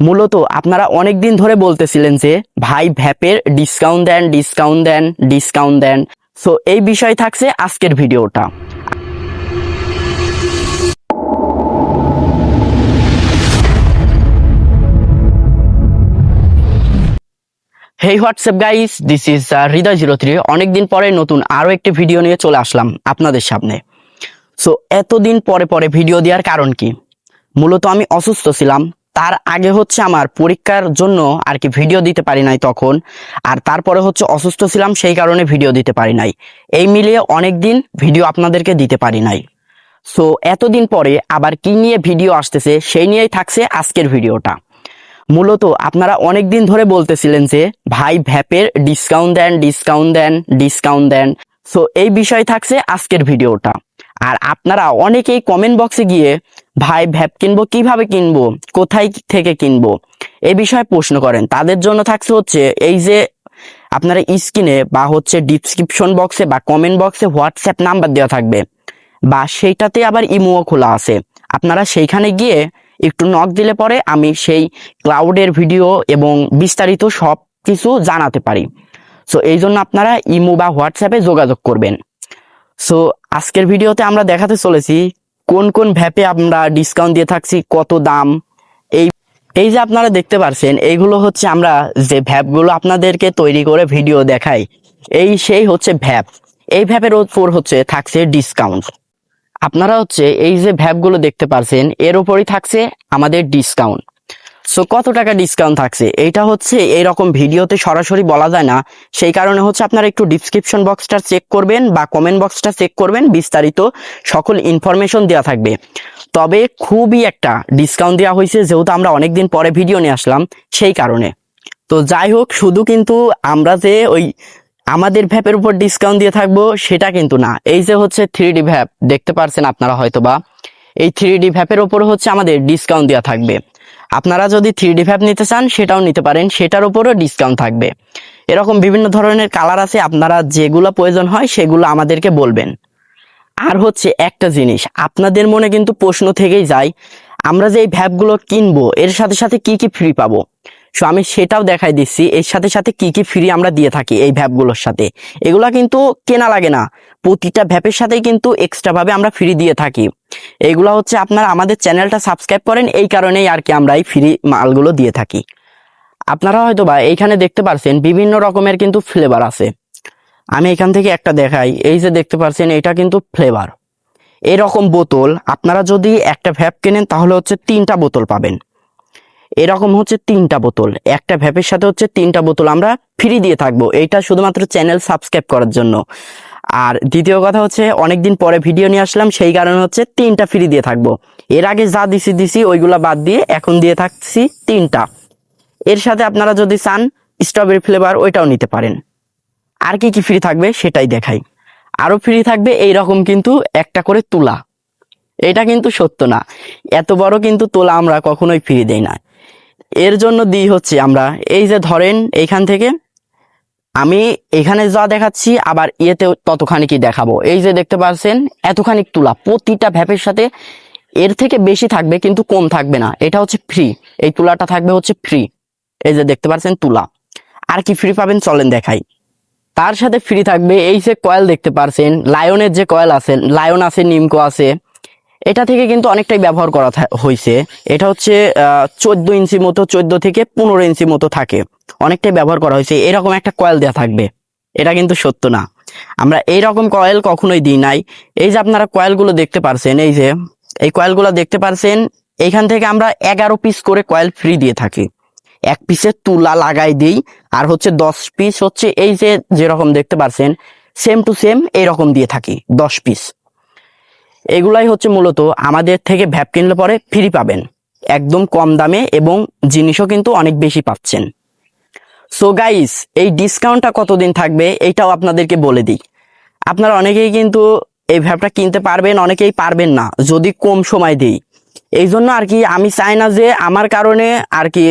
মূলত আপনারা অনেক দিন ধরে বলতেছিলেন যে, ভাই, ভ্যাপের ডিসকাউন্ট দেন ডিসকাউন্ট দেন ডিসকাউন্ট দেন। সো এই বিষয় থাকছে আজকের ভিডিওটা। Hey what's up guys this is Hridoy zero three অনেকদিন পরে নতুন আরও একটি ভিডিও নিয়ে চলে আসলাম আপনাদের সামনে। সো এতদিন পরে পরে ভিডিও দেওয়ার কারণ কি? মূলত আমি অসুস্থ ছিলাম তার আগে হচ্ছে আমার পরীক্ষার জন্য আর কি ভিডিও দিতে পারি নাই তখন। আর তারপরে হচ্ছে অসুস্থ ছিলাম, সেই কারণে ভিডিও দিতে পারি নাই। এই মিলিয়ে অনেক দিন ভিডিও আপনাদেরকে দিতে পারি নাই। সো এতদিন পরে আবার কি নিয়ে ভিডিও আসতেছে, সেই নিয়েই থাকছে আজকের ভিডিওটা মূলত আপনারা অনেক দিন ধরে বলতেছিলেন যে, ভাই, ভ্যাপের ডিসকাউন্ট দেন ডিসকাউন্ট দেন ডিসকাউন্ট দেন। সো এই বিষয় থাকছে আজকের ভিডিওটা আর আপনারা অনেকেই কমেন্ট বক্সে গিয়ে ভাই ভ্যাপ কিনবো, কীভাবে কিনবো, কোথায় থেকে কিনবো? এই বিষয়ে প্রশ্ন করেন। তাদের জন্য থাকছে হচ্ছে এই যে আপনারা স্ক্রিনে বা হচ্ছে ডিসক্রিপশন বক্সে বা কমেন্ট বক্সে হোয়াটসঅ্যাপ নাম্বার দেওয়া থাকবে। বা সেইটাতে আবার ইমোও খোলা আছে। আপনারা সেইখানে গিয়ে একটু নক দিলে পরে আমি সেই ক্লাউডের ভিডিও এবং বিস্তারিত সব কিছু জানাতে পারি। সো এই জন্য আপনারা ইমো বা হোয়াটসঅ্যাপে যোগাযোগ করবেন। সো আজকের ভিডিওতে আমরা দেখাতে চলেছি কোন কোন ভ্যাপে আমরা ডিসকাউন্ট দিয়ে থাকছি, কত দাম? এই এই যে আপনারা দেখতে পারছেন, এইগুলো হচ্ছে আমরা যে ভ্যাপগুলো আপনাদেরকে তৈরি করে ভিডিও দেখাই, এই সেই হচ্ছে ভ্যাপ। এই ভ্যাপের ওপর হচ্ছে থাকছে ডিসকাউন্ট আপনারা হচ্ছে এই যে ভ্যাপগুলো দেখতে পারছেন, এর ওপরই থাকছে আমাদের ডিসকাউন্ট সো কত টাকা ডিসকাউন্ট থাকছে? এটা হচ্ছে এইরকম ভিডিওতে সরাসরি বলা যায় না। সেই কারণে হচ্ছে আপনারা একটু ডিসক্রিপশন বক্সটা চেক করবেন বা কমেন্ট বক্সটা চেক করবেন, বিস্তারিত সকল ইনফরমেশন দেওয়া থাকবে। তবে খুবই একটা ডিসকাউন্ট দেওয়া হয়েছে, যেহেতু আমরা অনেকদিন পরে ভিডিও নিয়ে আসলাম, সেই কারণে। তো যাই হোক, শুধু কিন্তু আমরা যে ওই আমাদের ভ্যাপের উপর ডিসকাউন্ট দিয়ে থাকব, সেটা কিন্তু না। এই যে হচ্ছে থ্রি ডি ভ্যাপ, দেখতে পারছেন আপনারা হয়তো বা এই থ্রি ডি ভ্যাপের উপর হচ্ছে আমাদের ডিসকাউন্ট দেওয়া থাকবে। আপনারা যদি থ্রি ডি ভ্যাপ নিতে চান, সেটাও নিতে পারেন। সেটার উপরও ডিসকাউন্ট থাকবে। এরকম বিভিন্ন ধরনের কালার আছে, আপনারা যেগুলো প্রয়োজন হয়, সেগুলো আমাদেরকে বলবেন। আর হচ্ছে একটা জিনিস, আপনাদের মনে কিন্তু প্রশ্ন থেকেই যায়, আমরা যে এই ভ্যাপগুলো কিনবো, এর সাথে সাথে কি কি ফ্রি পাবো? সো আমি সেটাও দেখাই দিচ্ছি, এর সাথে সাথে কি কি ফ্রি আমরা দিয়ে থাকি এই ভ্যাপগুলোর সাথে। এগুলা কিন্তু কেনা লাগে না। প্রতিটা ভ্যাপের সাথেই কিন্তু এক্সট্রাভাবে আমরা ফ্রি দিয়ে থাকি। এইগুলা হচ্ছে আপনারা আমাদের চ্যানেলটা সাবস্ক্রাইব করেন, এই কারণেই আর কি আমরা এই ফ্রি মালগুলো দিয়ে থাকি। আপনারা হয়তো বা এইখানে দেখতে পারছেন, বিভিন্ন রকমের কিন্তু ফ্লেভার আছে। আমি এখান থেকে একটা দেখাই, এই যে দেখতে পারছেন, এটা কিন্তু ফ্লেভার এরকম বোতল, আপনারা যদি একটা ভ্যাপ কেনেন, তাহলে হচ্ছে তিনটা বোতল পাবেন। এরকম হচ্ছে তিনটা বোতল, একটা ভ্যাপের সাথে হচ্ছে তিনটা বোতল আমরা ফ্রি দিয়ে থাকব। এইটা শুধুমাত্র চ্যানেল সাবস্ক্রাইব করার জন্য। আর দ্বিতীয় কথা হচ্ছে, অনেকদিন পরে ভিডিও নিয়ে আসলাম, সেই কারণে হচ্ছে তিনটা ফ্রি দিয়ে থাকব। এর আগে যা দিছি দিছি, ওইগুলা বাদ দিয়ে এখন দিয়ে থাকছি তিনটা। এর সাথে আপনারা যদি চান স্ট্রবেরি ফ্লেভার ওইটাও নিতে পারেন। আর কি কি ফ্রি থাকবে সেটাই দেখাই। আরও ফ্রি থাকবে এই রকম কিন্তু একটা করে তুলা। এটা কিন্তু সত্য না। এত বড় কিন্তু তোলা আমরা কখনোই ফ্রি দেই না। এর জন্য দিই হচ্ছে আমরা, এই যে ধরেন এইখান থেকে আমি এখানে যা দেখাচ্ছি, আবার ইয়েতে ততখানি কি দেখাবো। এই যে দেখতে পাচ্ছেন, এতখানি তুলা, প্রতিটা ভ্যাপের সাথে এর থেকে বেশি থাকবে কিন্তু কম থাকবে না। এটা হচ্ছে ফ্রি এই তুলাটা থাকবে হচ্ছে ফ্রি এই যে দেখতে পাচ্ছেন তুলা। আর কি ফ্রি পাবেন চলেন দেখাই। তার সাথে ফ্রি থাকবে এই যে কয়েল দেখতে পারছেন লায়নের যে কয়েল আছে লায়ন আছে, নিমকো আছে। এটা থেকে কিন্তু অনেকটাই ব্যবহার করা হয়েছে এটা হচ্ছে চোদ্দ ইঞ্চি মতো, চোদ্দ থেকে পনেরো ইঞ্চি মতো থাকে। অনেকটাই ব্যবহার করা হয়েছে এরকম একটা কয়েল দেওয়া থাকবে। এটা কিন্তু সত্য না। আমরা এই রকম কয়েল কখনোই দিই নাই। এই যে আপনারা কয়েলগুলো দেখতে পারছেন, এই যে, এই কয়েলগুলো দেখতে পারছেন এইখান থেকে আমরা এগারো পিস করে কয়েল ফ্রি দিয়ে থাকি। এক পিসের তুলা লাগাই দিই, আর হচ্ছে দশ পিস হচ্ছে এই যে, যেরকম দেখতে পারছেন, সেম টু সেম এইরকম দিয়ে থাকি, দশ পিস। এগুলাই হচ্ছে মূলত আমাদের থেকে ভ্যাপ কিনলে পরে ফ্রি পাবেন। একদম কম দামে এবং জিনিসও কিন্তু অনেক বেশি পাচ্ছেন। সো গাইস এই ডিসকাউন্টটা কতদিন থাকবে এইটাও আপনাদেরকে বলে দিই। আপনারা অনেকেই কিন্তু এই ভ্যাপটা কিনতে পারবেন, অনেকেই পারবেন না, যদি কম সময় দিই। এই জন্য আর কি আমি চাই না যে আমার কারণে আর কি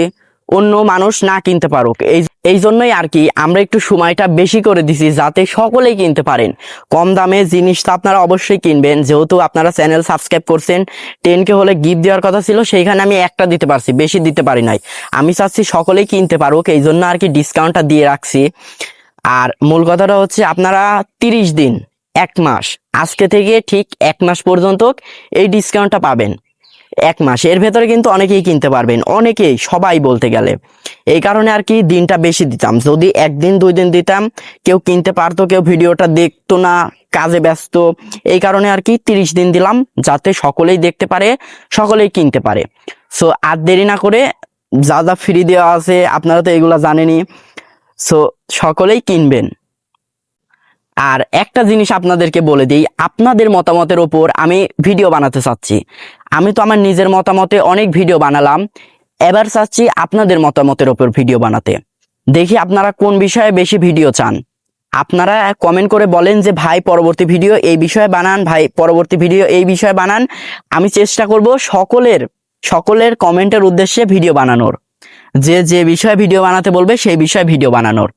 অন্য মানুষ না কিনতে পারুক। এই এই জন্যই আর কি আমরা একটু সময়টা বেশি করে দিছি যাতে সকলেই কিনতে পারেন। কম দামে জিনিসটা আপনারা অবশ্যই কিনবেন। যেহেতু আপনারা চ্যানেল সাবস্ক্রাইব করছেন টেন কে হলে গিফট দেওয়ার কথা ছিল, সেইখানে আমি একটা দিতে পারছি, বেশি দিতে পারি নাই। আমি চাচ্ছি সকলেই কিনতে পারুক, এই জন্য আর কি ডিসকাউন্টটা দিয়ে রাখছি। আর মূল কথাটা হচ্ছে আপনারা তিরিশ দিন, এক মাস, আজকে থেকে ঠিক এক মাস পর্যন্ত এই ডিসকাউন্টটা পাবেন। এক মাস। এর ভেতরে কিন্তু অনেকেই কিনতে পারবেন, অনেকেই, সবাই বলতে গেলে। এই কারণে আর কি দিনটা বেশি দিতাম। যদি একদিন, দুই দিন দিতাম, কেউ কিনতে পারতো, কেউ ভিডিওটা দেখতো না, কাজে ব্যস্ত, এই কারণে আর কি তিরিশ দিন দিলাম, যাতে সকলেই দেখতে পারে, সকলেই কিনতে পারে। সো আর দেরি না করে যা যা ফ্রি দেওয়া আছে, আপনারা তো এগুলো জানেনই। সো সকলেই কিনবেন। আর একটা জিনিস আপনাদেরকে বলে দিই, আপনাদের মতামতের ওপর আমি ভিডিও বানাতে চাচ্ছি। আমি তো আমার নিজের মতামতে অনেক ভিডিও বানালাম, এবার চাচ্ছি আপনাদের মতামতের ওপর ভিডিও বানাতে। দেখি আপনারা কোন বিষয়ে বেশি ভিডিও চান। আপনারা কমেন্ট করে বলেন যে, ভাই, পরবর্তী ভিডিও এই বিষয়ে বানান, ভাই, পরবর্তী ভিডিও এই বিষয়ে বানান। আমি চেষ্টা করব সকলের সকলের কমেন্টের উদ্দেশ্যে ভিডিও বানানোর। যে যে বিষয়ে ভিডিও বানাতে বলবে, সেই বিষয়ে ভিডিও বানানোর।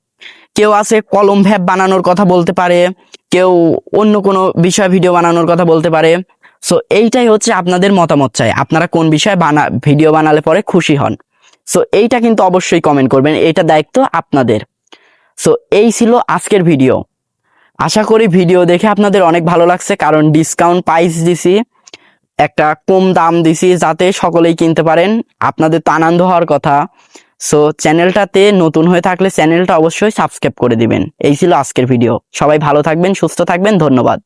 কেউ আছে কলম ভ্যাপ বানানোর কথা বলতে পারে, কেউ অন্য কোনো বিষয় ভিডিও বানানোর কথা বলতে পারে। সো এইটাই হচ্ছে আপনাদের মতামত চাই, আপনারা কোন বিষয়ে বানা ভিডিও বানালে পরে খুশি হন। সো এইটা কিন্তু অবশ্যই কমেন্ট করবেন এটা দায়িত্ব আপনাদের। সো এই ছিল আজকের ভিডিও আশা করি ভিডিও দেখে আপনাদের অনেক ভালো লাগছে, কারণ ডিসকাউন্ট প্রাইস দিছি, একটা কম দাম দিছি, যাতে সকলেই কিনতে পারেন। আপনাদের তো আনন্দ হওয়ার কথা। সো চ্যানেলটাতে নতুন হয়ে থাকলে চ্যানেলটা অবশ্যই সাবস্ক্রাইব করে দিবেন। এই ছিল আজকের ভিডিও সবাই ভালো থাকবেন, সুস্থ থাকবেন, ধন্যবাদ।